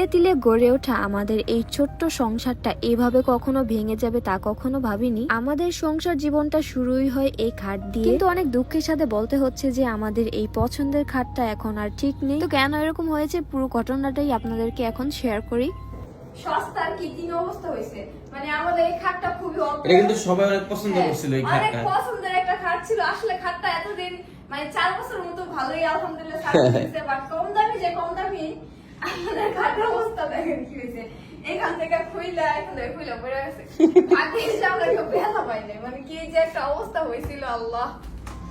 তিলে তিলে গড়ে ওঠা আমাদের এই ছোট্ট সংসারটা এভাবে কখনো ভেঙে যাবে তা কখনো ভাবিনি। আমাদের সংসার জীবনটা শুরুই হয় এই খাট দিয়ে। কিন্তু অনেক দুঃখের সাথে বলতে হচ্ছে যে আমাদের এই পছন্দের খাটটা এখন আর ঠিক নেই। তো কেন এরকম হয়েছে? পুরো ঘটনাটাই আপনাদেরকে এখন শেয়ার করি। সস্তার কি দিন অবস্থা হয়েছে? মানে আমাদের এই খাটটা খুবই অল্প এটা কিন্তু সবাই অনেক পছন্দ হ্যাঁ, করছিল এই অনেক পছন্দের একটা খাট ছিল। আসলে খাটটা এতদিন মানে চার বছর মতো ভালোই আলহামদুলিল্লাহ সার্ভিস দিচ্ছে বাট কম দামি যে কম দামি অবস্থা দেখেন কি হয়েছে এখান থেকে খুইলা এখান থেকে খুইলা পড়ে গেছে আগে এসে আমরা কেউ নাই মানে কি যে একটা অবস্থা হয়েছিল আল্লাহ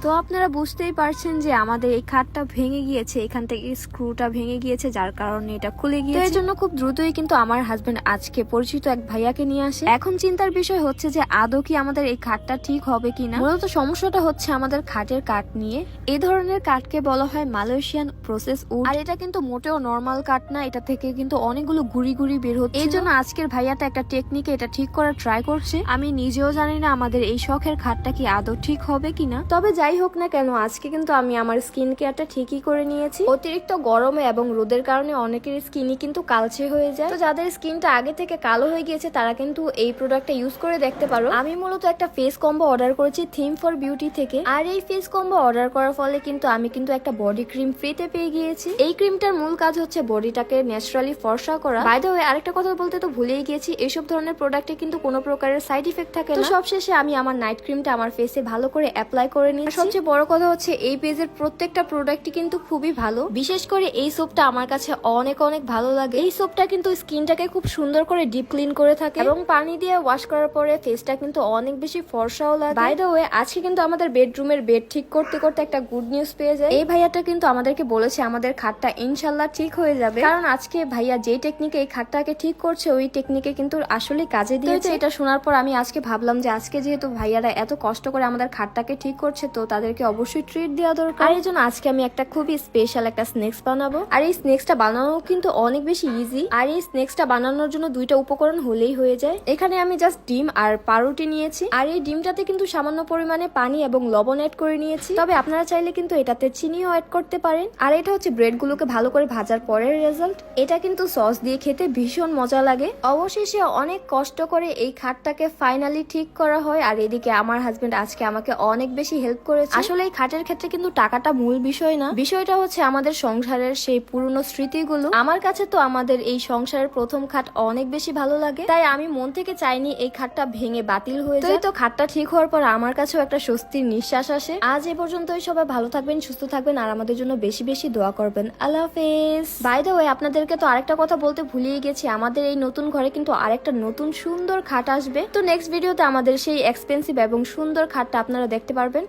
তো আপনারা বুঝতেই পারছেন যে আমাদের এই খাটটা ভেঙে গিয়েছে এখান থেকে স্ক্রুটা ভেঙে গিয়েছে যার কারণে এটা খুলে গিয়েছে। এই জন্য খুব দ্রুতই কিন্তু আমার হাজবেন্ড আজকে পরিচিত এক ভাইয়াকে নিয়ে আসে। এখন চিন্তার বিষয় হচ্ছে যে আদৌ কি আমাদের এই খাটটা ঠিক হবে কিনা? মূলত সমস্যাটা হচ্ছে আমাদের খাটের কাঠ নিয়ে। এই ধরনের কাঠকে বলা হয় মালয়েশিয়ান প্রসেস উড আর এটা কিন্তু মোটেও নর্মাল কাঠ না এটা থেকে কিন্তু অনেকগুলো গুড়ি গুড়ি বের হচ্ছে। এই জন্য আজকের ভাইয়াটা একটা টেকনিকে এটা ঠিক করার ট্রাই করছে। আমি নিজেও জানি না আমাদের এই শখের খাটটা কি আদৌ ঠিক হবে কিনা। তবে যাই হোক না কেন আজকে কিন্তু আমি আমার স্কিন কেয়ারটা ঠিকই করে নিয়েছি। অতিরিক্ত গরমে এবং রোদের কারণে অনেকের স্কিনই কিন্তু কালচে হয়ে যায়। তো যাদের স্কিনটা আগে থেকে কালো হয়ে গিয়েছে তারা কিন্তু এই প্রোডাক্টটা ইউজ করে দেখতে পারো। আমি মূলত একটা ফেস কম্বো অর্ডার করেছি থিম ফর বিউটি থেকে। আর এই ফেস কম্বো অর্ডার করার ফলে কিন্তু আমি কিন্তু একটা বডি ক্রিম ফ্রিতে পেয়ে গিয়েছি। এই ক্রিমটার মূল কাজ হচ্ছে বডিটাকে ন্যাচারালি ফর্সা করা। বাই দ্য ওয়ে আরেকটা কথা বলতে তো ভুলেই গিয়েছি এইসব ধরনের প্রোডাক্টে কিন্তু কোনো প্রকারের সাইড ইফেক্ট থাকে না। তো সবশেষে আমি আমার নাইট ক্রিমটা আমার ফেসে ভালো করে অ্যাপ্লাই করে নিই সবচেয়ে বড় কথা হচ্ছে এই পেজের প্রত্যেকটা প্রোডাক্টই কিন্তু খুবই ভালো। বিশেষ করে এই সোপটা আমার কাছে অনেক অনেক ভালো লাগে। এই সোপটা কিন্তু স্কিনটাকে খুব সুন্দর করে ডিপ ক্লিন করে থাকে এবং পানি দিয়ে ওয়াশ করার পরে ফেসটা কিন্তু অনেক বেশি ফর্সাও লাগে। বাই দ্য ওয়ে আজকে কিন্তু আমাদের বেডরুমের বেড ঠিক করতে করতে একটা গুড নিউজ পেয়ে যায়। এই ভাইয়াটা কিন্তু আমাদেরকে বলেছে আমাদের খাটটা ইনশাল্লাহ ঠিক হয়ে যাবে। কারণ আজকে ভাইয়া যে টেকনিকে এই খাটটাকে ঠিক করছে ওই টেকনিকে কিন্তু আসলে কাজে দিয়েছে। এটা শোনার পর আমি আজকে ভাবলাম যে আজকে যেহেতু ভাইয়ারা এত কষ্ট করে আমাদের খাটটাকে ঠিক করছে তো তাদেরকে অবশ্যই ট্রিট দেওয়া দরকার। এই জন্য আজকে আমি একটা খুবই স্পেশাল একটা স্নেক্স বানাবো। আর এই স্নেক্সটা বানানো কিন্তু অনেক বেশি ইজি আর এই স্নেক্সটা বানানোর জন্য দুইটা উপকরণ হলেই হয়ে যায়। এখানে আমি জাস্ট ডিম আর পাউরুটি নিয়েছি। আর এই ডিমটাতে কিন্তু সামান্য পরিমাণে পানি এবং লবণ অ্যাড করে নিয়েছি। তবে আপনারা চাইলে কিন্তু এটাতে চিনিও অ্যাড করতে পারেন। আর এটা হচ্ছে ব্রেড গুলোকে ভালো করে ভাজার পরের রেজাল্ট এটা কিন্তু সস দিয়ে খেতে ভীষণ মজা লাগে। অবশেষে অনেক কষ্ট করে এই খাটটাকে ফাইনালি ঠিক করা হয়। আর এদিকে আমার হাজবেন্ড আজকে আমাকে অনেক বেশি হেল্প করেছে? আসলে এই খাটের ক্ষেত্রে কিন্তু টাকাটা মূল বিষয় না। বিষয়টা হচ্ছে আমাদের সংসারের সেই পুরনো স্মৃতিগুলো। আমার কাছে তো আমাদের এই সংসারের প্রথম খাট অনেক বেশি ভালো লাগে। তাই আমি মন থেকে চাইনি এই খাটটা ভেঙে বাতিল হয়ে যায় তো খাটটা ঠিক হওয়ার পর আমার কাছেও একটা স্বস্তির নিঃশ্বাস আসে। আজ এ পর্যন্তই। সবাই ভালো থাকবেন সুস্থ থাকবেন আর আমাদের জন্য বেশি বেশি দোয়া করবেন। আল্লাহ হাফেজ। বাই দ্য ওয়ে আপনাদেরকে তো আরেকটা কথা বলতে ভুলিয়ে গেছি। আমাদের এই নতুন ঘরে কিন্তু আরেকটা নতুন সুন্দর খাট আসবে। তো নেক্সট ভিডিওতে আমাদের সেই এক্সপেন্সিভ এবং সুন্দর খাটটা আপনারা দেখতে পারবেন।